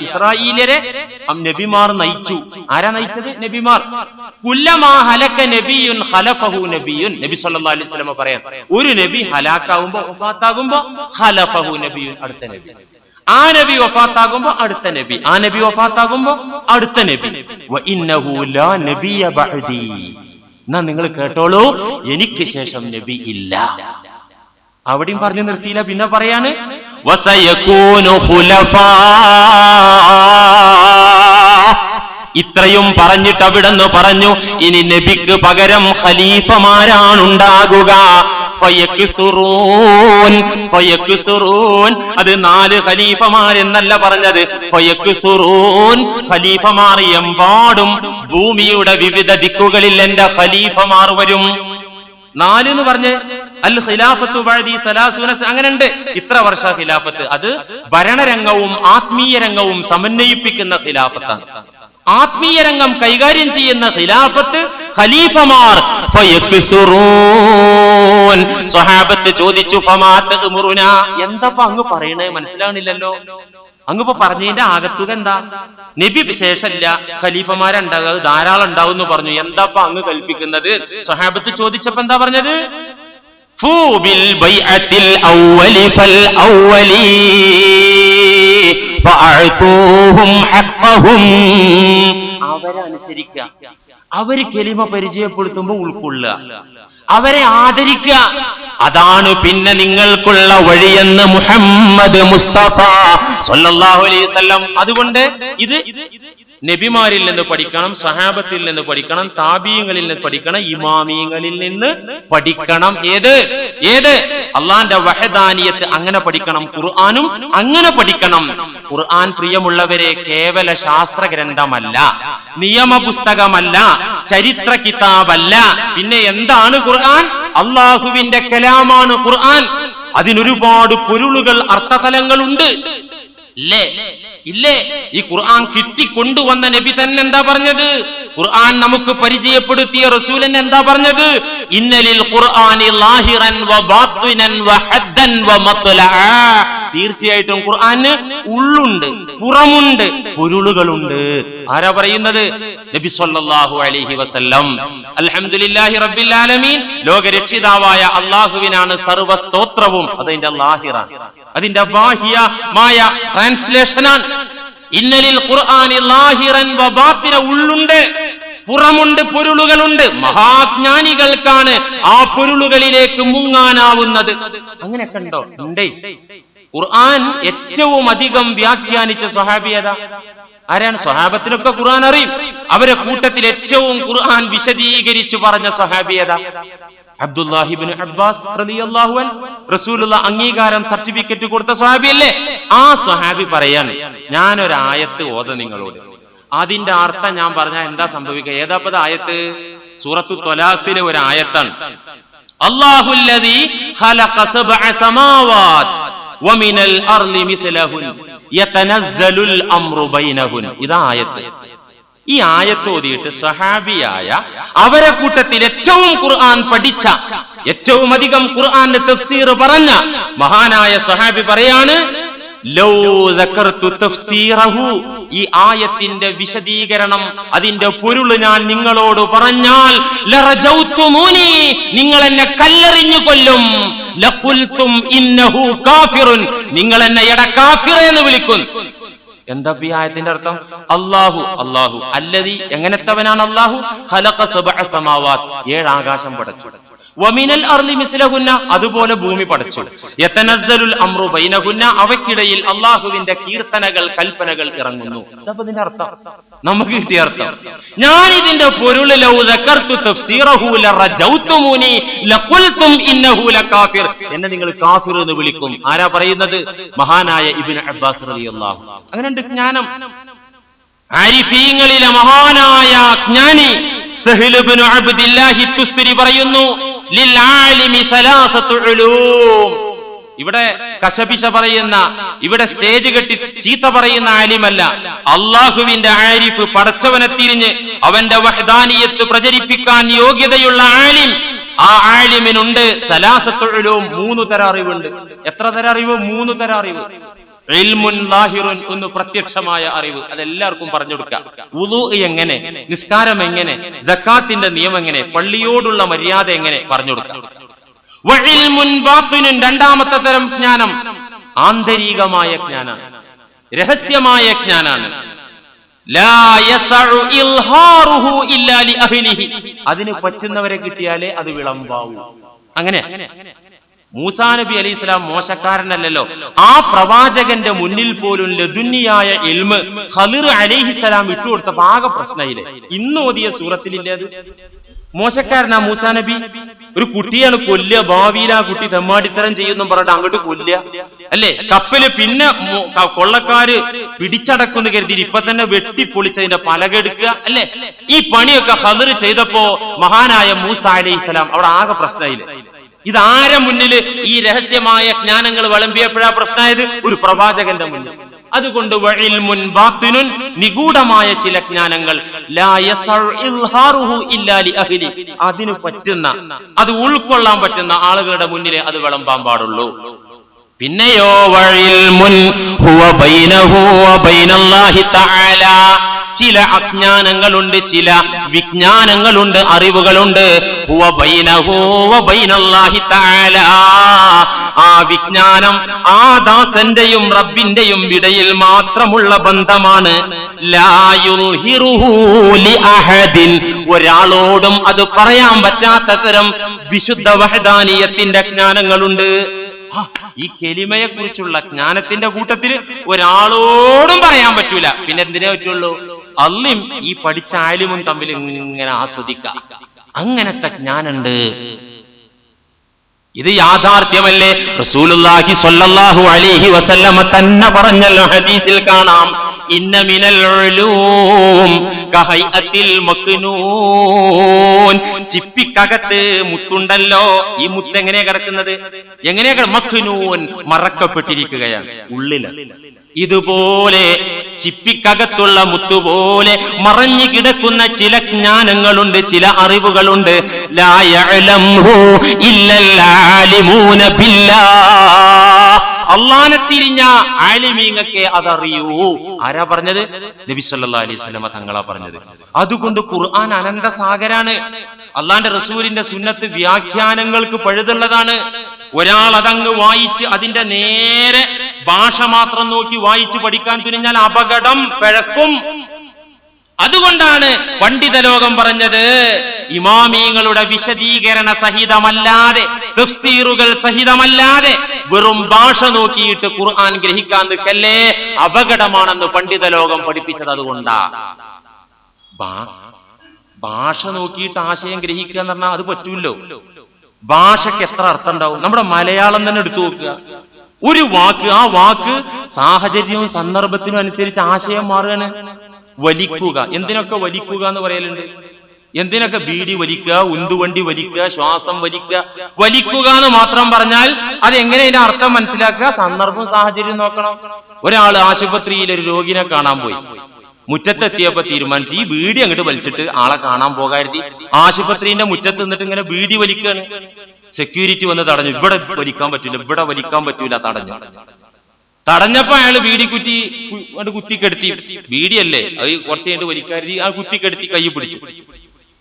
ഇസ്രായേലരെ നബിമാർ നയിച്ചു. ആരാ നയിച്ചത്? നബിമാർ. ഹലക നബിയുൻ ഖലഫഹു നബിയുൻ. നബി സല്ലല്ലാഹു അലൈഹി വസല്ലം പറയാൻ ഒരു നബി ഹലാക്കാവുമ്പോ വഫാത്താകുമ്പോ ഖലഫഹു നബിയുൻ അടുത്ത നബി. ആ നബി വഫാത്താകുമ്പോ അടുത്ത നബി. ആ നബി വഫാത്താകുമ്പോ അടുത്ത നബി. നബിയ എന്നാ നിങ്ങൾ കേട്ടോളൂ? എനിക്ക് ശേഷം നബി ഇല്ല. അവിടെയും പറഞ്ഞു നിർത്തിയില്ല പിന്നെ പറയാണ്. ഇത്രയും പറഞ്ഞിട്ട് അവിടെന്ന് പറഞ്ഞു ഇനി നബിക്ക് പകരം ഖലീഫമാരാണുണ്ടാകുക. അത് നാല് ഖലീഫമാരെന്നല്ല പറഞ്ഞത്. ഖലീഫമാർ എമ്പാടും ഭൂമിയുടെ വിവിധ ദിക്കുകളിൽ എന്റെ ഖലീഫമാർ വരും നാല് എന്ന് പറഞ്ഞ് ഖിലാഫത്തു ബഅദി സ- ഇത്ര വർഷ ഖിലാഫത്ത്. അത് ഭരണരംഗവും ആത്മീയ രംഗവും സമന്വയിപ്പിക്കുന്ന ഖിലാഫത്താണ്. ആത്മീയ രംഗം കൈകാര്യം ചെയ്യുന്ന ഖിലാഫത്ത് ഖലീഫമാർ. സ്വഹാബത്ത് ചോദിച്ചു ഫമാ തഅ്മുറുന എന്താ അങ്ങ് പറയണേ? മനസ്സിലാവണില്ലല്ലോ. അങ്ങിപ്പോ പറഞ്ഞതിന്റെ ആകത്തുക എന്താ? നബി വിശേഷമില്ല ഖലീഫമാരുണ്ടാകും ധാരാളം ഉണ്ടാവും എന്ന് പറഞ്ഞു. എന്താപ്പ അങ്ങ് കൽപ്പിക്കുന്നത്? സ്വഹാബത്ത് ചോദിച്ചപ്പോ എന്താ പറഞ്ഞത്? ഹഖ്ഖഹും അവരെ കെലിമ പരിചയപ്പെടുത്തുമ്പോ ഉൾക്കൊള്ളുക. അവരെ ആദരിക്കുക അതാണ് പിന്നെ നിങ്ങൾക്കുള്ള വഴിയെന്ന് മുഹമ്മദ് മുസ്തഫ സല്ലല്ലാഹു അലൈഹി വസല്ലം. അതുകൊണ്ട് ഇത് നബിമാരിൽ നിന്ന് പഠിക്കണം സഹാബത്തിൽ നിന്ന് പഠിക്കണം താബീങ്ങളിൽ നിന്ന് പഠിക്കണം ഇമാമീങ്ങളിൽ നിന്ന് പഠിക്കണം. ഏത്? ഏത്? അള്ളാന്റെ വഹദാനിയത്ത് അങ്ങനെ പഠിക്കണം ഖുർആാനും അങ്ങനെ പഠിക്കണം. ഖുർആൻ പ്രിയമുള്ളവരെ കേവല ശാസ്ത്ര ഗ്രന്ഥമല്ല നിയമ പുസ്തകമല്ല ചരിത്ര കിതാബല്ല. പിന്നെ എന്താണ് ഖുർആൻ? അള്ളാഹുവിന്റെ കലാമാണ് ഖുർആൻ. അതിനൊരുപാട് പൊരുളുകൾ അർത്ഥതലങ്ങളുണ്ട്. ഇല്ലേ? ഇല്ലേ? ഈ ഖുർആൻ കിട്ടിക്കൊണ്ടുവന്ന നബി തന്നെ എന്താ പറഞ്ഞത്? ഖുർആൻ നമുക്ക് പരിചയപ്പെടുത്തിയ റസൂലൻ എന്താ പറഞ്ഞത്? ഇന്നലിൽ ഖുർആനി ലാഹിറൻ തീർച്ചയായിട്ടും ഖുർആന് ഉള്ളുണ്ട് പുറമുണ്ട് പൊരുളുകളുണ്ട്. ആരാ പറയുന്നത്? നബി സല്ലല്ലാഹു അലൈഹി വസല്ലം. അൽഹംദുലില്ലാഹി റബ്ബിൽ ആലമീൻ. ലോകരക്ഷിതാവായ അള്ളാഹുവിനാണ് സർവസ്തോത്രവും. അതിന്റെ ലാഹിറ അതിന്റെ ബാഹ്യമായ ട്രാൻസ്ലേഷനാണ്. ഇന്നലിൽ ഖുർആനി ലാഹിറൻ വ ബാത്തിന ഉള്ളുണ്ട് പുറമുണ്ട് പൊരുളുകളുണ്ട്. മഹാജ്ഞാനികൾക്കാണ് ആ പൊരുളുകളിലേക്ക് മുങ്ങാനാവുന്നത്. അങ്ങനെ കണ്ടോ? ഉണ്ടേ. ഖുർആൻ ഏറ്റവും അധികം വ്യാഖ്യാനിച്ച സ്വഹാബിയത ആരാണ്? സ്വഹാബത്തിലൊക്കെ ഖുർആൻ അറിയും. അവരെ കൂട്ടത്തിൽ ഏറ്റവും ഖുർആൻ വിശദീകരിച്ചു പറഞ്ഞ സ്വഹാബിയത അബ്ദുല്ലാഹിബിൻ അബ്ബാസ് റസൂലുള്ള അംഗീകാരം സർട്ടിഫിക്കറ്റ് കൊടുത്ത സ്വഹാബിയല്ലേ ആ സ്വഹാബി പറയാണ് ഞാനൊരു ആയത്ത് ഓത നിങ്ങളോട്. അതിന്റെ അർത്ഥം ഞാൻ പറഞ്ഞാൽ എന്താ സംഭവിക്കുക ഏതാപ്പത് ആയത്ത്? സൂറത്തു തൊലാത്തിലെ ഒരു ആയത്താണ്. അള്ളാഹുല്ലദീ വമിനൽ അർലി മിസ്ലഹുൻ يتنزل അംറു بينهن ഇതാ ആയത്ത്. ഈ ആയത്ത് ഓതിയിട്ട് സഹാബിയായ അവരെ കൂട്ടത്തിൽ ഏറ്റവും ഖുർആൻ പഠിച്ച ഏറ്റവും അധികം ഖുർആന്റെ തഫ്സീർ പറഞ്ഞ മഹാനായ സഹാബി പറയാണ് ഈ ആയത്തിന്റെ വിശദീകരണം അതിന്റെ പൊരുൾ ഞാൻ നിങ്ങളോട് പറഞ്ഞാൽ നിങ്ങൾ എന്നെ കല്ലെറിഞ്ഞു കൊല്ലും. ഇന്നഹു കാഫിറുൻ നിങ്ങൾ എന്നെ എട കാഫിർ എന്ന് വിളിക്കും. എന്താ ഈ ആയത്തിന്റെ അർത്ഥം? അള്ളാഹു അള്ളാഹു അല്ലതി എങ്ങനത്തവനാണ് അള്ളാഹു ഖലഖ സബഅ സമാവാത് ഏഴ് ആകാശം പടച്ചു. വമിനൽ അർലി മിസ്ലഹുന്ന അതുപോലെ ഭൂമി പടച്ചു. യതനസ്സലുൽ അംറു ബൈനഹുന്ന അവയ്ക്കിടയിൽ അള്ളാഹുവിന്റെ കീർത്തനകൾ കൽപ്പനകൾ ഇറങ്ങുന്നു. ഇതിന്റെ അർത്ഥം? നമുക്ക് കിട്ടിയ അർത്ഥം. ഞാൻ ഇതിന്റെ പൊരുൾ ലൗ ദക്കർതു തഫ്സീറഹു ലറജൗതുമൂനി ലഖുൽതും ഇന്നഹു ലകാഫിർ. എന്നെ നിങ്ങൾ കാഫിർ എന്ന് വിളിക്കും. ആരാ പറയുന്നത്? മഹാനായ ഇബിൻ അബ്ബാസ് അങ്ങനെ അങ്ങനെയുണ്ട് ജ്ഞാനം. ആരിഫീങ്ങളിലെ മഹാനായ ജ്ഞാനി സഹ്ൽ ഇബ്നു അബ്ദില്ലാഹി തുസ്തരി പറയുന്നു ഇവിടെ കശപിശ പറയുന്ന ഇവിടെ സ്റ്റേജ് കെട്ടി ചീത്ത പറയുന്ന ആലിമല്ല. അള്ളാഹുവിന്റെ ആരിഫ് പടച്ചവനെ തിരിഞ്ഞ് അവന്റെ വഹദാനിയത്ത് പ്രചരിപ്പിക്കാൻ യോഗ്യതയുള്ള ആലിം. ആ ആലിമിനുണ്ട് സലാസത്തൊഴിലും മൂന്ന് തര അറിവുണ്ട്. എത്ര തര അറിവ്? മൂന്ന് തര അറിവ്. ഒന്ന് പ്രത്യക്ഷമായ അറിവ്. അതെല്ലാവർക്കും പറഞ്ഞു കൊടുക്കാം. ഉദു എങ്ങനെ? നിസ്കാരം എങ്ങനെ? ജക്കാത്തിന്റെ നിയമം എങ്ങനെ? പള്ളിയോടുള്ള മര്യാദ എങ്ങനെ? പറഞ്ഞു കൊടുക്കാം. വഇൽമുൻ ബാത്തിനുൻ രണ്ടാമത്തെ തരം ജ്ഞാനം ആന്തരികമായ ജ്ഞാനാണ്. രഹസ്യമായ ജ്ഞാനാണ്. അതിന് പറ്റുന്നവരെ കിട്ടിയാലേ അത് വിളമ്പാവൂ. അങ്ങനെ. മൂസാ നബി അലൈഹി സ്വലാം മോശക്കാരനല്ലല്ലോ. ആ പ്രവാചകന്റെ മുന്നിൽ പോലും ലതുന്നിയായ ഇൽമ് ഖലിർ അലൈഹിസലാം ഇട്ടുകൊടുത്ത പാക പ്രശ്നയിൽ ഇന്ന് ഓതിയ സൂറത്തിലില്ലേ അത്? മോശക്കാരനാ മൂസാ നബി? ഒരു കുട്ടിയാണ് കൊല്ലുക ഭാവിയിൽ ആ കുട്ടി തെമ്മാടിത്തരം ചെയ്യുന്നു പറഞ്ഞിട്ട് അങ്ങോട്ട് കൊല്ല അല്ലേ? കപ്പൽ പിന്നെ കൊള്ളക്കാര് പിടിച്ചടക്കുന്നു കരുതി ഇപ്പൊ തന്നെ വെട്ടിപ്പൊളിച്ചതിന്റെ പലകെടുക്കുക അല്ലേ? ഈ പണിയൊക്കെ ഹദർ ചെയ്തപ്പോ മഹാനായ മൂസ അലൈഹിസ്സലാം അവിടെ ആകെ പ്രശ്നമായില്ലേ? ഇതാരെ മുന്നിൽ ഈ രഹസ്യമായ ജ്ഞാനങ്ങൾ വിളമ്പിയപ്പോഴാ പ്രശ്നമായത്? ഒരു പ്രവാചകന്റെ മുന്നിൽ. അതുകൊണ്ട് വഇൽമുൻ ബാത്തിനുൻ നിഗൂഢമായ ചില ജ്ഞാനങ്ങൾ. അതിന് പറ്റുന്ന അത് ഉൾക്കൊള്ളാൻ പറ്റുന്ന ആളുകളുടെ മുന്നിൽ അത് വിളമ്പാൻ പാടുള്ളൂ. പിന്നെയോ വഴിൽമുൻ ഹുവ ബൈനഹു ബൈനല്ലാഹി തആല. ചില അജ്ഞാനങ്ങളുണ്ട് ചില വിജ്ഞാനങ്ങളുണ്ട് അറിവുകളുണ്ട്. ആ വിജ്ഞാനം ആ ദാസന്റെയും റബ്ബിന്റെയും ഇടയിൽ മാത്രമുള്ള ബന്ധമാണ്. ഒരാളോടും അത് പറയാൻ പറ്റാത്ത തരം വിശുദ്ധ വഹദാനീയത്തിന്റെ ജ്ഞാനങ്ങളുണ്ട് ഈ കെലിമയെ കുറിച്ചുള്ള ജ്ഞാനത്തിന്റെ കൂട്ടത്തിൽ ഒരാളോടും പറയാൻ പറ്റൂല. പിന്നെ എന്തിനേ പറ്റുള്ളൂ? അള്ളിയും ഈ പഠിച്ച ആലിമും തമ്മിൽ ഇങ്ങനെ ആസ്വദിക്കാം. അങ്ങനത്തെ ജ്ഞാനുണ്ട് ഇത് യാഥാർത്ഥ്യമല്ലേ? റസൂലുള്ളാഹി സ്വല്ലല്ലാഹു അലൈഹി വസല്ലമ തന്നെ പറഞ്ഞല്ലോ ഹദീസിൽ കാണാം. ഇന്ന മിനൽ ഉലൂം കഹൈഅത്തിൽ മക്നൂൻ. ചിപ്പിക്കകത്ത് മുത്തുണ്ടല്ലോ. ഈ മുത്ത് എങ്ങനെയാ കിടക്കുന്നത്? എങ്ങനെയാ മക്നൂൻ. മറക്കപ്പെട്ടിരിക്കുകയാണ്. ഉള്ളിൽ. ഇതുപോലെ ചിപ്പിക്കകത്തുള്ള മുത്തുപോലെ മറഞ്ഞു കിടക്കുന്ന ചില ജ്ഞാനങ്ങളുണ്ട് ചില അറിവുകളുണ്ട്. ലാ അള്ളാനെ തിരിഞ്ഞ ആലിമീങ്ങക്കെ അതറിയൂ. ആരാ പറഞ്ഞത്? നബി സല്ലല്ലാഹു അലൈഹി വസല്ലമ തങ്ങളാ പറഞ്ഞത്. അതുകൊണ്ട് ഖുർആൻ അനന്ത സാഗരാണ്. അള്ളാന്റെ റസൂലിന്റെ സുന്നത്ത് വ്യാഖ്യാനങ്ങൾക്ക് പഴുതുള്ളതാണ്. ഒരാൾ അതങ്ങ് വായിച്ച് അതിന്റെ നേരെ ഭാഷ മാത്രം നോക്കി വായിച്ച് പഠിക്കാൻ തുനിഞ്ഞാൽ അപകടം പിഴക്കും. അതുകൊണ്ടാണ് പണ്ഡിത ലോകം പറഞ്ഞത് ഇമാമിയങ്ങളുടെ വിശദീകരണ സഹിതമല്ലാതെ തഫ്സീറുകൾ സഹിതമല്ലാതെ വെറും ഭാഷ നോക്കിയിട്ട് ഖുർആൻ ഗ്രഹിക്കാൻ നിൽക്കല്ലേ അപകടമാണെന്ന് പണ്ഡിത ലോകം പഠിപ്പിച്ചത് അതുകൊണ്ടാ. ഭാഷ നോക്കിയിട്ട് ആശയം ഗ്രഹിക്കുക എന്ന് പറഞ്ഞാൽ അത് പറ്റൂല്ലോ. ഭാഷയ്ക്ക് എത്ര അർത്ഥം ഉണ്ടാവും? നമ്മുടെ മലയാളം തന്നെ എടുത്തു നോക്കുക. ഒരു വാക്ക് ആ വാക്ക് സാഹചര്യവും സന്ദർഭത്തിനും അനുസരിച്ച് ആശയം മാറുകയാണ്. വലിക്കുക. എന്തിനൊക്കെ വലിക്കുക എന്ന് പറയലുണ്ട്? എന്തിനൊക്കെ ബീഡി വലിക്കുക ഉന്തുവണ്ടി വലിക്കുക ശ്വാസം വലിക്കുക? വലിക്കുക എന്ന് മാത്രം പറഞ്ഞാൽ അത് എങ്ങനെ ഇതിന്റെ അർത്ഥം മനസ്സിലാക്കുക? സന്ദർഭം സാഹചര്യം നോക്കണം. ഒരാൾ ആശുപത്രിയിൽ ഒരു രോഗിനെ കാണാൻ പോയി. മുറ്റത്തെത്തിയപ്പോ തീരുമാനിച്ചു. ഈ ബീഡി അങ്ങോട്ട് വലിച്ചിട്ട് ആളെ കാണാൻ പോകാരുതി ആശുപത്രിന്റെ മുറ്റത്ത് നിന്നിട്ട് ഇങ്ങനെ ബീഡി വലിക്കുകയാണ് സെക്യൂരിറ്റി വന്ന് തടഞ്ഞു. ഇവിടെ വലിക്കാൻ പറ്റില്ല ഇവിടെ വലിക്കാൻ പറ്റൂല തടഞ്ഞു. തടഞ്ഞപ്പോ അയാൾ ബീഡി കുറ്റി കുത്തിക്കെടുത്തി. ബീഡിയല്ലേ അത് കുറച്ച് കഴിഞ്ഞ് വലിക്കാരുതി ആ കുത്തിക്കെടുത്തി കൈ പിടിച്ചു.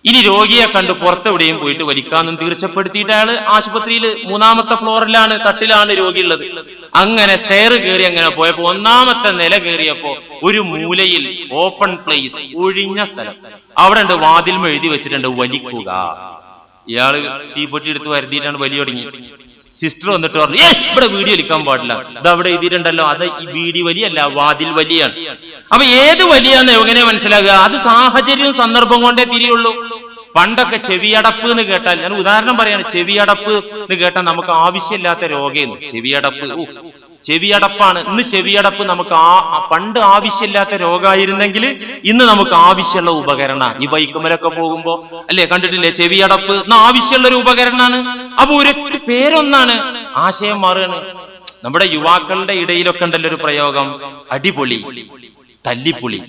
ഇനി രോഗിയെ കണ്ട് പുറത്തെവിടെയും പോയിട്ട് വലിക്കാന്നും തീർച്ചപ്പെടുത്തിയിട്ട് അയാൾ ആശുപത്രിയിൽ മൂന്നാമത്തെ ഫ്ലോറിലാണ് തട്ടിലാണ് രോഗിയുള്ളത്. അങ്ങനെ സ്റ്റെയർ കയറി അങ്ങനെ പോയപ്പോ ഒന്നാമത്തെ നില കയറിയപ്പോ ഒരു മൂലയിൽ ഓപ്പൺ പ്ലേസ് ഒഴിഞ്ഞ സ്ഥലം. അവിടെ ഉണ്ട് വാതിൽമ എഴുതി വെച്ചിട്ടുണ്ട് വലിക്കുക. ഇയാൾ തീപ്പൊട്ടി എടുത്ത് വരുത്തിയിട്ടാണ് വലിയ തുടങ്ങി. സിസ്റ്റർ വന്നിട്ട് പറഞ്ഞു ഏ ഇവിടെ വീഡിയോ എടുക്കാൻ പാടില്ല. ഇത് അവിടെ എഴുതിയിട്ടുണ്ടല്ലോ. അത് ഈ വീടി വലിയല്ല വാതിൽ വലിയാണ്. അപ്പൊ ഏത് വലിയാന്ന് എങ്ങനെ മനസ്സിലാകുക അത് സാഹചര്യവും സന്ദർഭം കൊണ്ടേ തിരിയുള്ളൂ. പണ്ടൊക്കെ ചെവിയടപ്പ് എന്ന് കേട്ടാൽ ഞാൻ ഉദാഹരണം പറയാണ് ചെവിയടപ്പ് എന്ന് കേട്ടാൽ നമുക്ക് ആവശ്യമില്ലാത്ത രോഗേന്നു. ചെവിയടപ്പ്. ചെവിയടപ്പാണ്. ഇന്ന് ചെവിയടപ്പ് നമുക്ക് ആ പണ്ട് ആവശ്യമില്ലാത്ത രോഗമായിരുന്നെങ്കിൽ ഇന്ന് നമുക്ക് ആവശ്യമുള്ള ഉപകരണ ഈ ബൈക്കുമലൊക്കെ പോകുമ്പോ അല്ലേ കണ്ടിട്ടില്ലേ? ചെവിയടപ്പ്. ഇന്ന് ആവശ്യമുള്ള ഒരു ഉപകരണമാണ്. അപ്പൊ ഒരൊറ്റ പേരൊന്നാണ്. ആശയം മാറുകയാണ്. നമ്മുടെ യുവാക്കളുടെ ഇടയിലൊക്കെ ഉണ്ടല്ലോ ഒരു പ്രയോഗം. അടിപൊളി. തല്ലിപ്പൊളി.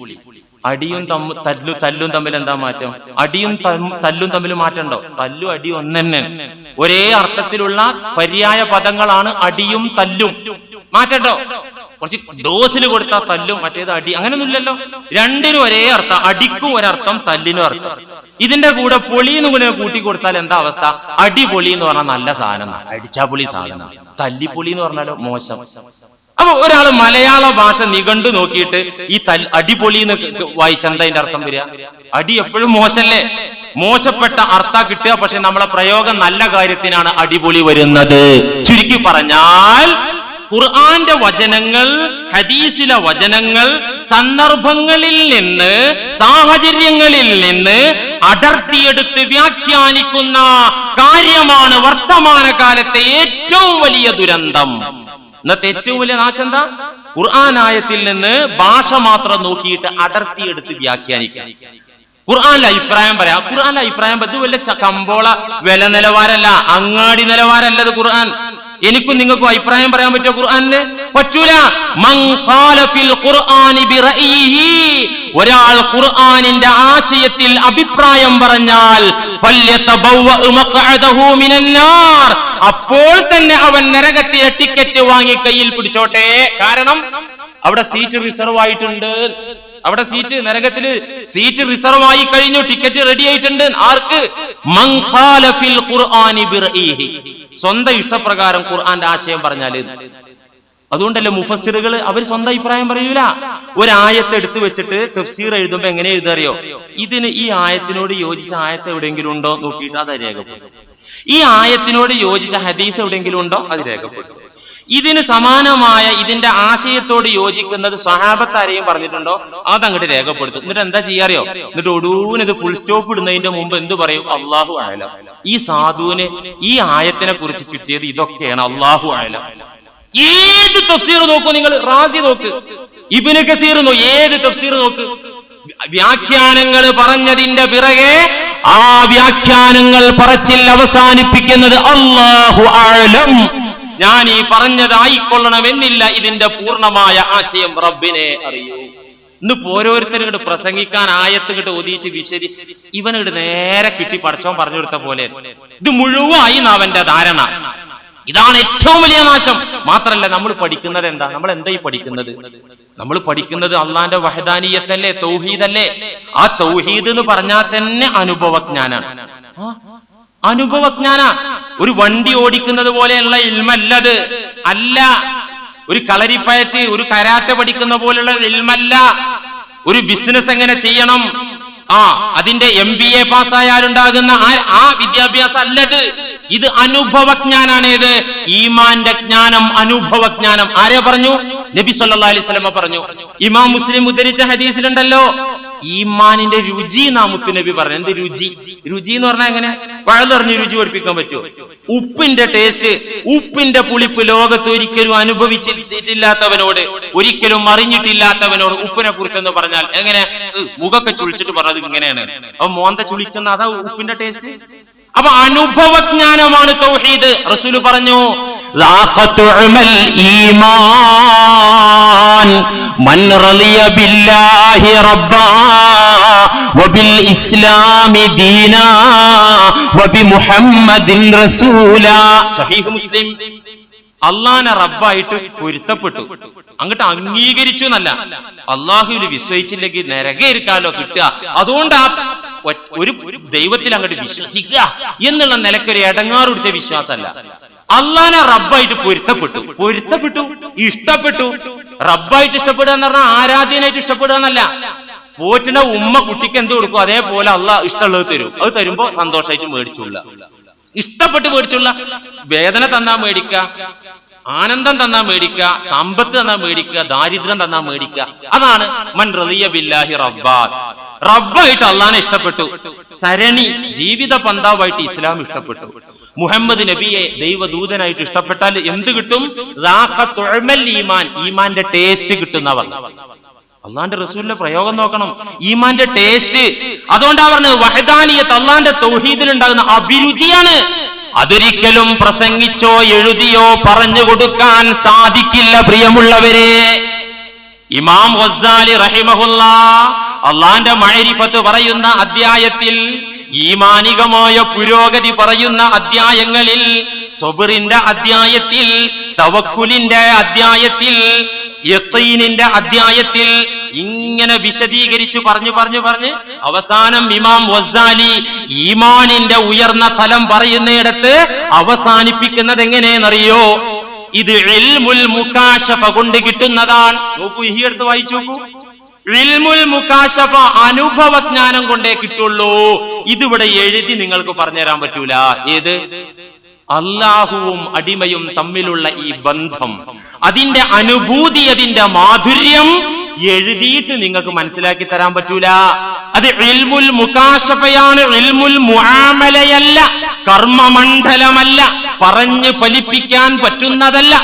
അടിയും തമ്മു തല്ലു തല്ലും തമ്മിൽ എന്താ മാറ്റം? അടിയും തല്ലും തമ്മിൽ മാറ്റണ്ടോ തല്ലും അടി ഒന്നെന്നെ. ഒരേ അർത്ഥത്തിലുള്ള പര്യായ പദങ്ങളാണ് അടിയും തല്ലും. മാറ്റണ്ടോ? കുറച്ച് ഡോസിൽ കൊടുത്താൽ തല്ലും മറ്റേത് അടി അങ്ങനെയൊന്നുമില്ലല്ലോ രണ്ടിനും ഒരേ അർത്ഥം അടിക്കും ഒരർത്ഥം തല്ലിനും അർത്ഥം. ഇതിന്റെ കൂടെ പൊളി എന്ന് കൂടെ കൂട്ടി കൊടുത്താൽ എന്താ അവസ്ഥ? അടിപൊളി എന്ന് പറഞ്ഞാൽ നല്ല സാധനം. അടിച്ചാപ്പൊളി സാധനം. തല്ലിപ്പൊളി എന്ന് പറഞ്ഞാലോ മോശം. അപ്പൊ ഒരാൾ മലയാള ഭാഷ നിഘണ്ടു നോക്കിയിട്ട് ഈ തൽ അടിപൊളി എന്ന് വായിച്ചെന്താ അതിന്റെ അർത്ഥം വരിക? അടി എപ്പോഴും മോശല്ലേ? മോശപ്പെട്ട അർത്ഥ കിട്ടുക പക്ഷെ നമ്മളെ പ്രയോഗം നല്ല കാര്യത്തിനാണ് അടിപൊളി വരുന്നത്. ചുരുക്കി പറഞ്ഞാൽ ഖുർആന്റെ വചനങ്ങൾ ഹദീസിലെ വചനങ്ങൾ സന്ദർഭങ്ങളിൽ നിന്ന് സാഹചര്യങ്ങളിൽ നിന്ന് അടർത്തിയെടുത്ത് വ്യാഖ്യാനിക്കുന്ന കാര്യമാണ് വർത്തമാനകാലത്തെ ഏറ്റവും വലിയ ദുരന്തം. ഇന്നത്തെ ഏറ്റവും വലിയ നാശം എന്താ? ഖുർആനായത്തിൽ നിന്ന് ഭാഷ മാത്രം നോക്കിയിട്ട് അടർത്തിയെടുത്ത് വ്യാഖ്യാനിക്കുക. ഖുർആാനിലെ അഭിപ്രായം പറയാം. ഖുർആാനിലെ അഭിപ്രായം ഇത് വല്ല കമ്പോള വില നിലവാരമല്ല അങ്ങാടി നിലവാരമല്ല അത് ഖുർആൻ. എനിക്കും നിങ്ങൾക്കും അഭിപ്രായം പറയാൻ പറ്റുമോ ഖുർആാനിന്? പറ്റൂല. ഒരാൾ ഖുർആാനിന്റെ ആശയത്തിൽ അഭിപ്രായം പറഞ്ഞാൽ അപ്പോൾ തന്നെ അവൻ നരകത്തിലെ ടിക്കറ്റ് വാങ്ങി കയ്യിൽ പിടിച്ചോട്ടെ. കാരണം അവിടെ സീറ്റ് റിസർവ് ആയിട്ടുണ്ട്. അവിടെ സീറ്റ് നരകത്തിൽ സീറ്റ് റിസർവ് ആയി കഴിഞ്ഞു ടിക്കറ്റ് റെഡി ആയിട്ടുണ്ട്. ആർക്ക്? സ്വന്തം ഇഷ്ടപ്രകാരം ഖുർആന്റെ ആശയം പറഞ്ഞാൽ. അതുകൊണ്ടല്ലേ മുഫസ്സിറുകൾ അവർ സ്വന്തം അഭിപ്രായം പറയൂല? ഒരായത്ത് എടുത്തു വെച്ചിട്ട് തഫ്സീർ എഴുതുമ്പോ എങ്ങനെ എഴുതറിയോ? ഇതിന് ഈ ആയത്തിനോട് യോജിച്ച ആയത്ത് എവിടെയെങ്കിലും ഉണ്ടോ? നോക്കിയിട്ട് അത് രേഖപ്പെടും ഈ ആയത്തിനോട് യോജിച്ച ഹദീസ് എവിടെയെങ്കിലും ഉണ്ടോ? അത് രേഖപ്പെടുത്തും. ഇതിന് സമാനമായ ഇതിന്റെ ആശയത്തോട് യോജിക്കുന്നത് സ്വഹാബത്താരെയും പറഞ്ഞിട്ടുണ്ടോ? അതങ്ങോട്ട് രേഖപ്പെടുത്തും. എന്നിട്ട് എന്താ ചെയ്യാറിയോ? എന്നിട്ട് ഒടുവിന് ഇത് ഫുൾ സ്റ്റോപ്പ് ഇടുന്നതിന്റെ മുമ്പ് എന്ത് പറയും? അള്ളാഹു ആയാലും ഈ സാധുവിന് ഈ ആയത്തിനെ കുറിച്ച് കിട്ടിയത് ഇതൊക്കെയാണ്. അള്ളാഹു ആയാലും ഏത് തഫ്സീർ നോക്കൂ നിങ്ങൾ? റാസി നോക്ക്. ഇബിന് കസീർ നോ ഏത് തഫ്സീർ നോക്ക്? വ്യാഖ്യാനങ്ങൾ പറഞ്ഞതിന്റെ പിറകെ ആ വ്യാഖ്യാനങ്ങൾ പറച്ചിൽ അവസാനിപ്പിക്കുന്നത് അള്ളാഹു ആലം ഞാൻ ഈ പറഞ്ഞതായിക്കൊള്ളണമെന്നില്ല ഇതിന്റെ പൂർണമായ ആശയം റബ്ബിനെ അറിയൂ. ഇന്ന് ഓരോരുത്തരും പ്രസംഗിക്കാൻ ആയത്ത് കിട്ട് ഒതിയിട്ട് വിശദി ഇവനിങ്ങോട്ട് നേരെ കിട്ടി പഠിച്ചോൻ പറഞ്ഞു കൊടുത്ത പോലെ. ഇത് മുഴുവായി അവന്റെ ധാരണ. ഇതാണ് ഏറ്റവും വലിയ നാശം. മാത്രല്ല നമ്മൾ പഠിക്കുന്നത് എന്താ? നമ്മൾ എന്താ ഈ പഠിക്കുന്നത്? നമ്മൾ പഠിക്കുന്നത് അള്ളാന്റെ വഹദാനീയത്തല്ലേ തൗഹീദല്ലേ? ആ തൗഹീദ് എന്ന് പറഞ്ഞാൽ തന്നെ അനുഭവജ്ഞാനാണ്. അനുഭവജ്ഞാന. ഒരു വണ്ടി ഓടിക്കുന്നത് പോലെയുള്ള ഇൽമല്ലത് അല്ല. ഒരു കളരിപ്പയറ്റ് ഒരു കരാറ്റ പഠിക്കുന്ന പോലുള്ള ഇൽമല്ല. ഒരു ബിസിനസ് എങ്ങനെ ചെയ്യണം? ആ അതിന്റെ എം ബി എ പാസ്സായാലുണ്ടാകുന്ന ആ- വിദ്യാഭ്യാസം അല്ലത്. ഇത് അനുഭവജ്ഞാനാണ് ഇത് ഈമാന്റെ ജ്ഞാനം അനുഭവജ്ഞാനം. ആരെ പറഞ്ഞു? നബി സല്ലാ വസല്ലമ പറഞ്ഞു. ഇമാം മുസ്ലിം ഉദ്ധരിച്ച ഹദീസിലുണ്ടല്ലോ. ഈമാനിന്റെ രുചി നാമുത്ത് നബി പറഞ്ഞു എന്ത് രുചി? രുചി എന്ന് പറഞ്ഞാൽ എങ്ങനെ? വഴലറിഞ്ഞ് രുചി പഠിപ്പിക്കാൻ പറ്റുമോ? ഉപ്പിന്റെ ടേസ്റ്റ് ഉപ്പിന്റെ പുളിപ്പ് ലോകത്ത് ഒരിക്കലും അനുഭവിച്ചിട്ടില്ലാത്തവനോട് ഒരിക്കലും അറിഞ്ഞിട്ടില്ലാത്തവനോട് ഉപ്പിനെ കുറിച്ചെന്ന് പറഞ്ഞാൽ എങ്ങനെ? മുഖൊക്കെ ചുളിച്ചിട്ട് പറഞ്ഞത് ഇങ്ങനെയാണ്. അപ്പൊ മോന്ത ചുളിക്കുന്ന അതാ ഉപ്പിന്റെ ടേസ്റ്റ് അപ്പൊ അനുഭവജ്ഞാനമാണ് തൗഹീദ്. റസൂൽ പറഞ്ഞു من رضي بالله ربا وبالإسلام دينا وبمحمد رسولا صحيح مسلم അള്ളാനെ റബ്ബായിട്ട് പൊരുത്തപ്പെട്ടു അങ്ങോട്ട് അംഗീകരിച്ചു എന്നല്ല അള്ളാഹുവിൽ വിശ്വസിച്ചില്ലെങ്കിൽ നരകയിരിക്കാലോ കിട്ടുക അതുകൊണ്ട് ആ ഒ- ഒരു ഒരു ദൈവത്തിൽ അങ്ങോട്ട് വിശ്വസിക്കുക എന്നുള്ള നിലക്കൊരു ഇടങ്ങാറ് പിടിച്ച വിശ്വാസമല്ല അള്ളാനെ റബ്ബായിട്ട് പൊരുത്തപ്പെട്ടു. പൊരുത്തപ്പെട്ടു ഇഷ്ടപ്പെട്ടു. റബ്ബായിട്ട് ഇഷ്ടപ്പെടുക എന്ന് പറഞ്ഞാൽ ആരാധ്യനായിട്ട് ഇഷ്ടപ്പെടുക എന്നല്ല. പോറ്റിന്റെ ഉമ്മ കുട്ടിക്ക് എന്ത് കൊടുക്കും? അതേപോലെ അള്ളാഹ് ഇഷ്ടമുള്ളത് തരും. അത് തരുമ്പോ സന്തോഷമായിട്ട് മേടിച്ചുള്ള ഇഷ്ടപ്പെട്ട് മേടിച്ചുള്ള വേദന തന്നാ മേടിക്ക ആനന്ദം തന്നാ മേടിക്ക സമ്പത്ത് തന്നാ മേടിക്ക ദാരിദ്ര്യം തന്നാ മേടിക്ക അതാണ് മൻ റളിയ ബില്ലാഹി റബ്ബാ റബ്ബായിട്ട് അള്ളാനെ ഇഷ്ടപ്പെട്ടു. സരണി ജീവിത പന്താവായിട്ട് ഇസ്ലാം ഇഷ്ടപ്പെട്ടു. മുഹമ്മദ് നബിയെ ദൈവദൂതനായിട്ട് ഇഷ്ടപ്പെട്ടാൽ എന്ത് കിട്ടും? ഈമാൻ. ഈമാന്റെ ടേസ്റ്റ് കിട്ടുന്നവർ അള്ളാന്റെ റസൂലിന്റെ പ്രയോഗം നോക്കണം. ഈമാന്റെ ടേസ്റ്റ് അതുകൊണ്ടാ പറഞ്ഞത് വഹദാനിയത്ത് അള്ളാന്റെ തൗഹീദിൽ ഉണ്ടാകുന്ന അഭിരുചിയാണ്. അതൊരിക്കലും പ്രസംഗിച്ചോ എഴുതിയോ പറഞ്ഞു കൊടുക്കാൻ സാധിക്കില്ല പ്രിയമുള്ളവരെ. ഇമാം റഹിമഹുല്ല അള്ളാന്റെ മഴരിഫത്ത് പറയുന്ന അധ്യായത്തിൽ ഈമാനികമായ പുരോഗതി പറയുന്ന അധ്യായങ്ങളിൽ സൊബറിന്റെ അധ്യായത്തിൽ തവക്കുലിന്റെ അധ്യായത്തിൽ യത്തീനിന്റെ അധ്യായത്തിൽ ഇങ്ങനെ വിശദീകരിച്ച് പറഞ്ഞു പറഞ്ഞു പറഞ്ഞ്. അവസാനം ഇമാം വസാലി ഈമാനിന്റെ ഉയർന്ന ഫലം പറയുന്നിടത്ത് അവസാനിപ്പിക്കുന്നത് എങ്ങനെയെന്നറിയോ ഇത് എൽമുൽ മുക്കാശഫ കൊണ്ട് കിട്ടുന്നതാണ്. നോക്കൂ ഈ അടുത്ത് വായിച്ചു നോക്കൂ. മുക്കാശഫ അനുഭവജ്ഞാനം കൊണ്ടേ കിട്ടുള്ളൂ. ഇതിവിടെ എഴുതി നിങ്ങൾക്ക് പറഞ്ഞുതരാൻ പറ്റൂല. ഏത്? അള്ളാഹുവും അടിമയും തമ്മിലുള്ള ഈ ബന്ധം അതിന്റെ അനുഭൂതി അതിന്റെ മാധുര്യം എഴുതിയിട്ട് നിങ്ങൾക്ക് മനസ്സിലാക്കി തരാൻ പറ്റൂല. അത് ഇൽമുൽ മുക്കാശഫയാണ് ഇൽമുൽ മുആമലയല്ല. കർമ്മമണ്ഡലമല്ല. പറഞ്ഞ് ഫലിപ്പിക്കാൻ പറ്റുന്നതല്ല.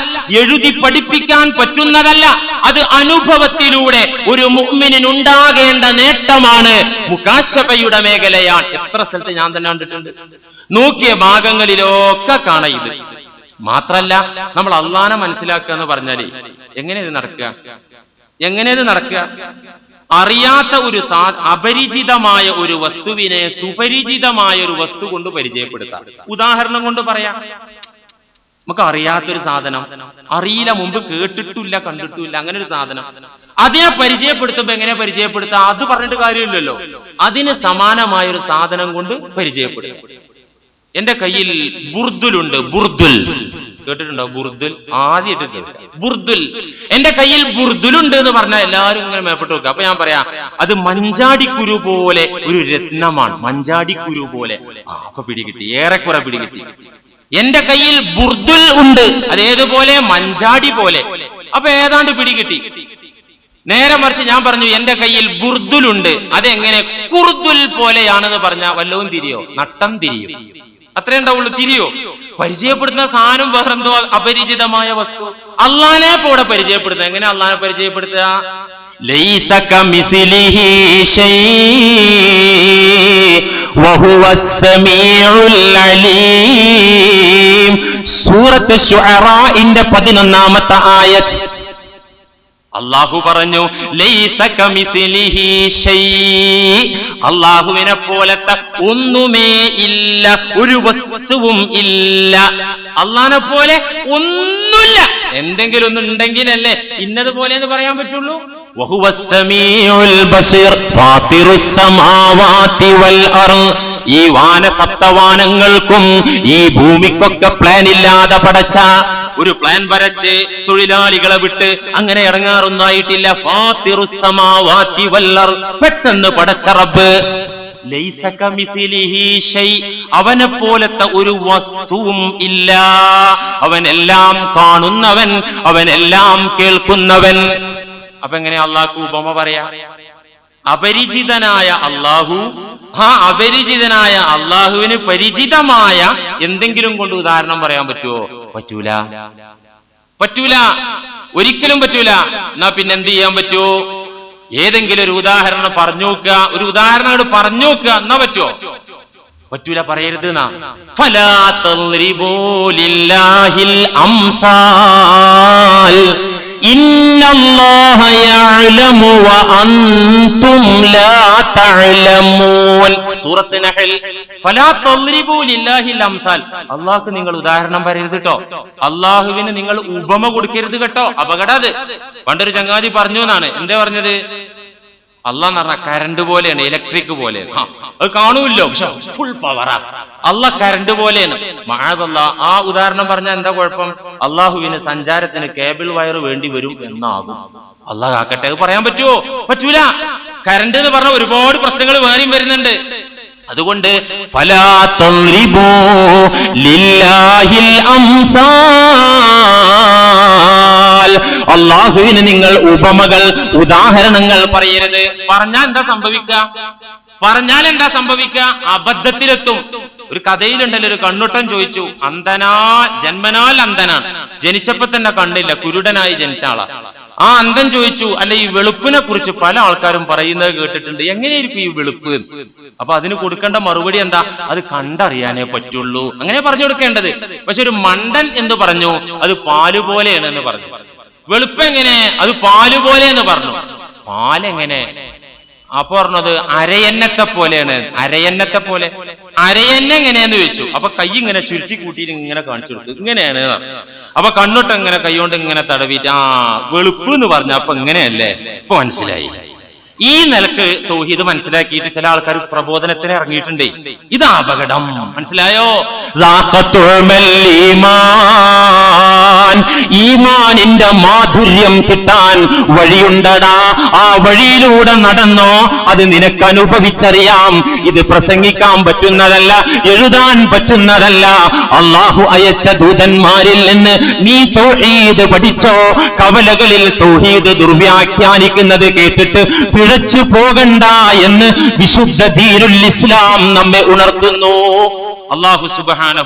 എഴുതി പഠിപ്പിക്കാൻ പറ്റുന്നതല്ല. അത് അനുഭവത്തിലൂടെ ഒരു മുഅ്മിനിനുണ്ടാകേണ്ട നേട്ടമാണ് മുക്കാശഫയുടെ മേഖലയാണ്. എത്ര സ്ഥലത്ത് ഞാൻ തന്നെ കണ്ടിട്ടുണ്ട്. നോക്കിയ ഭാഗങ്ങളിലൊക്കെ കാണാം മാത്രല്ല നമ്മൾ അള്ളാനെ മനസ്സിലാക്കുക എന്ന് പറഞ്ഞാൽ എങ്ങനെ ഇത് നടക്കുക? എങ്ങനെ ഇത് നടക്കുക? അറിയാത്ത ഒരു സാ അപരിചിതമായ ഒരു വസ്തുവിനെ സുപരിചിതമായ ഒരു വസ്തു കൊണ്ട് പരിചയപ്പെടുത്താം. ഉദാഹരണം കൊണ്ട് പറയാം. നമുക്ക് അറിയാത്തൊരു സാധനം അറിയില്ല മുമ്പ് കേട്ടിട്ടില്ല കണ്ടിട്ടില്ല അങ്ങനെ ഒരു സാധനം. അതിനെ പരിചയപ്പെടുത്തുമ്പോ എങ്ങനെ പരിചയപ്പെടുത്താം? അത് പറഞ്ഞിട്ട് കാര്യമില്ലല്ലോ. അതിന് സമാനമായ ഒരു സാധനം കൊണ്ട് പരിചയപ്പെടുത്തും. എന്റെ കയ്യിൽ ബുർദുലുണ്ട് ബുർദുൽ. കേട്ടിട്ടുണ്ടോ? ബുർദുൽ ആദ്യമായിട്ട് ബുർദുൽ. എന്റെ കയ്യിൽ ബുർദുലുണ്ട് എന്ന് പറഞ്ഞാൽ എല്ലാവരും ഇങ്ങനെ മേപ്പെട്ട് നോക്കുക അപ്പൊ ഞാൻ പറയാം അത് മഞ്ചാടിക്കുരു പോലെ ഒരു രത്നമാണ്. മഞ്ചാടിക്കുരു പോലെ. അപ്പൊ പിടികിട്ടി. ഏറെക്കുറെ പിടികിട്ടി. എന്റെ കയ്യിൽ ബുർദുൽ ഉണ്ട്. അതേതുപോലെ മഞ്ചാടി പോലെ. അപ്പൊ ഏതാണ്ട് പിടികിട്ടി. നേരെ മറിച്ച് ഞാൻ പറഞ്ഞു എന്റെ കയ്യിൽ ബുർദുലുണ്ട്. അതെങ്ങനെ? കുർദുൽ പോലെയാണെന്ന് പറഞ്ഞ വല്ലവും തിരിയോ? നട്ടം തിരിയോ. അത്രേ ഉണ്ടാവുള്ളൂ തിരിയോ? പരിചയപ്പെടുത്തുന്ന സാധനം വേറെന്തോ അപരിചിതമായ വസ്തു. അള്ളഹാനെ ഇപ്പൊ ഇവിടെ പരിചയപ്പെടുത്തുക. എങ്ങനെ അള്ളഹാനെ പരിചയപ്പെടുത്തുക? സൂറത്ത് പതിനൊന്നാമത്തെ ആയത് അള്ളാഹു പറഞ്ഞു അള്ളാഹുവിനെ പോലത്തെ ഒന്നുമേ ഇല്ല ഒരു വസ്തുവും ഇല്ല. അള്ളാഹിനെ പോലെ ഒന്നുമില്ല. എന്തെങ്കിലും ഒന്നും ഉണ്ടെങ്കിലല്ലേ ഇന്നതുപോലെ എന്ന് പറയാൻ പറ്റുള്ളൂ? വഹുവസ്സമീ ബസീർ ഫാത്തിറുസ്സമാവാതി വൽ അർദ്. ഈ വാന സപ്തവാനങ്ങൾക്കും ഈ ഭൂമിക്കൊക്കെ പ്ലാൻ ഇല്ലാതെ പടച്ച ഒരു പ്ലാൻ വരച്ച് തൊഴിലാളികളെ വിട്ട് അങ്ങനെ ഇറങ്ങാറൊന്നായിട്ടില്ല. വല്ലർ പെട്ടെന്ന് പടച്ച റബ്ബ്. അവനെ പോലത്തെ ഒരു വസ്തുവും ഇല്ല. അവനെല്ലാം കാണുന്നവൻ അവനെല്ലാം കേൾക്കുന്നവൻ. അപ്പൊ എങ്ങനെ അള്ളാഹു ഉപമ പറയാ? അപരിചിതനായ അള്ളാഹു ആ അപരിചിതനായ അള്ളാഹുവിന് പരിചിതമായ എന്തെങ്കിലും കൊണ്ട് ഉദാഹരണം പറയാൻ പറ്റുമോ പറ്റൂല. പറ്റൂല. ഒരിക്കലും പറ്റൂല. എന്നാ പിന്നെ എന്ത് ചെയ്യാൻ പറ്റുമോ ഏതെങ്കിലും ഒരു ഉദാഹരണം പറഞ്ഞു നോക്കുക. ഒരു ഉദാഹരണം അങ്ങോട്ട് പറഞ്ഞു നോക്കുക. എന്നാ പറ്റുമോ പറ്റൂല പറയരുത് ഫലാ അല്ലാഹുക്ക് നിങ്ങൾ ഉദാഹരണം പറയരുത് കേട്ടോ അള്ളാഹുവിന് നിങ്ങൾ ഉപമ കൊടുക്കരുത് കേട്ടോ. അപകടം അത്. പണ്ടൊരു ചങ്ങാതി പറഞ്ഞു എന്നാണ്. എന്താ പറഞ്ഞത്? അള്ളാന്ന് പറഞ്ഞ കരണ്ട് പോലെയാണ് ഇലക്ട്രിക് പോലെയാണ്. അത് കാണൂല്ലോ പക്ഷെ ഫുൾ പവറാ അള്ള കരണ്ട് പോലെയാണ്. മഴതല്ല ആ ഉദാഹരണം പറഞ്ഞാൽ എന്താ കുഴപ്പം? അള്ളാഹുവിന് സഞ്ചാരത്തിന് കേബിൾ വയർ വേണ്ടി വരും എന്നാകും. അള്ളാഹ് ആക്കട്ടെ അത് പറയാൻ പറ്റുമോ പറ്റൂല. കരണ്ട് എന്ന് പറഞ്ഞ ഒരുപാട് പ്രശ്നങ്ങൾ വേറെയും വരുന്നുണ്ട്. അതുകൊണ്ട് അള്ളാഹുവിന് നിങ്ങൾ ഉപമകൾ ഉദാഹരണങ്ങൾ പറയരുത്. പറഞ്ഞാൽ എന്താ സംഭവിക്കുക? പറഞ്ഞാൽ എന്താ സംഭവിക്കുക? അബദ്ധത്തിലെത്തും. ഒരു കഥയിലുണ്ടല്ലോ ഒരു കണ്ണുട്ടൻ ചോദിച്ചു അന്ധനാ ജന്മനാൽ അന്ധനാണ് ജനിച്ചപ്പോ തന്നെ കണ്ടില്ല കുരുടനായി ജനിച്ച ആളാ. ആ അന്ധൻ ചോദിച്ചു അല്ല ഈ വെളുപ്പിനെ കുറിച്ച് പല ആൾക്കാരും പറയുന്നത് കേട്ടിട്ടുണ്ട്. എങ്ങനെയായിരിക്കും ഈ വെളുപ്പ്? അപ്പൊ അതിന് കൊടുക്കേണ്ട മറുപടി എന്താ? അത് കണ്ടറിയാനേ പറ്റുള്ളൂ. അങ്ങനെ പറഞ്ഞു കൊടുക്കേണ്ടത്. പക്ഷെ ഒരു മണ്ടൻ എന്ന് പറഞ്ഞു? അത് പാൽ പോലെയാണ് എന്ന് പറഞ്ഞു. വെളുപ്പ് എങ്ങനെ അത് പാൽ പോലെ എന്ന് പറഞ്ഞു. പാലെങ്ങനെ? അപ്പൊ പറഞ്ഞത് അരയന്നത്തെ പോലെയാണ്. അരയന്നത്തെ പോലെ. അരയന്ന എങ്ങനെയാന്ന് ചോദിച്ചു. അപ്പൊ കൈ ഇങ്ങനെ ചുരുട്ടി കൂട്ടിയിട്ട് ഇങ്ങനെ കാണിച്ചു കൊടുത്തു. ഇങ്ങനെയാണ്. അപ്പൊ കണ്ണോട്ട് ഇങ്ങനെ കൈകൊണ്ട് ഇങ്ങനെ തടവിട്ട് ആ വെളുപ്പ് എന്ന് പറഞ്ഞ അപ്പൊ ഇങ്ങനെയല്ലേ? ഇപ്പൊ മനസ്സിലായി. ഈ നിലയ്ക്ക് തൗഹീദ് മനസ്സിലാക്കിയിട്ട് ചില ആൾക്കാർ പ്രബോധനത്തിന് ഇറങ്ങിയിട്ടുണ്ട്. ഇത് അപകടം. മനസ്സിലായോ? ഈമാനിന്റെ മാധുര്യം കിട്ടാൻ വഴിയുണ്ടടാ. ആ വഴിയിലൂടെ നടന്നോ അത് നിനക്ക് അനുഭവിച്ചറിയാം ഇത് പ്രസംഗിക്കാൻ പറ്റുന്നതല്ല എഴുതാൻ പറ്റുന്നതല്ല. അള്ളാഹു അയച്ച ദൂതന്മാരിൽ നിന്ന് നീ തൗഹീദ് പഠിച്ചോ? കവലകളിൽ തൗഹീദ് ദുർവ്യാഖ്യാനിക്കുന്നത് കേട്ടിട്ട് പിഴച്ചു പോകണ്ട എന്ന് വിശുദ്ധ ധീരുൽ ഇസ്ലാം നമ്മെ ഉണർത്തുന്നു. അള്ളാഹു സുബാന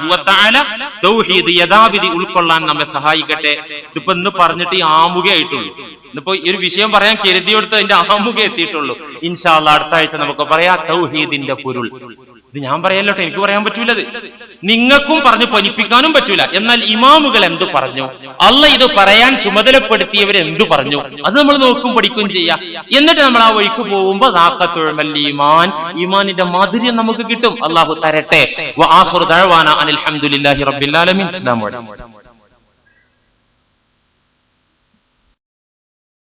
തൗഹീദ് യഥാവിധി ഉൾക്കൊള്ളാൻ നമ്മെ സഹായിക്കട്ടെ. ഇതിപ്പോ ഇന്ന് പറഞ്ഞിട്ട് ഈ ആമുഖയായിട്ടുള്ളൂ ഇന്നിപ്പോ ഈ ഒരു വിഷയം പറയാൻ കരുതിയെടുത്ത് അതിന്റെ ആമുഖം എത്തിയിട്ടുള്ളൂ. ഇൻഷാല്ല അടുത്ത ആഴ്ച നമുക്ക് പറയാം തൗഹീദിന്റെ പൊരുൾ. ഇത് ഞാൻ പറയല്ലോട്ടെ എനിക്ക് പറയാൻ പറ്റൂലത്. നിങ്ങൾക്കും പറഞ്ഞു ഫലിപ്പിക്കാനും പറ്റൂല. എന്നാൽ ഇമാമുകൾ എന്തു പറഞ്ഞു? അല്ല ഇത് പറയാൻ ചുമതലപ്പെടുത്തിയവർ എന്തു പറഞ്ഞു? അത് നമ്മൾ നോക്കും പഠിക്കും ചെയ്യാം. എന്നിട്ട് നമ്മൾ ആ വഴിക്ക് പോകുമ്പോ ഈമാൻ ഈമാനിന്റെ മാധുര്യം നമുക്ക് കിട്ടും. അള്ളാഹു തരട്ടെ. അനിൽ അലഹമുല്ലാഹി അലൈക്കും.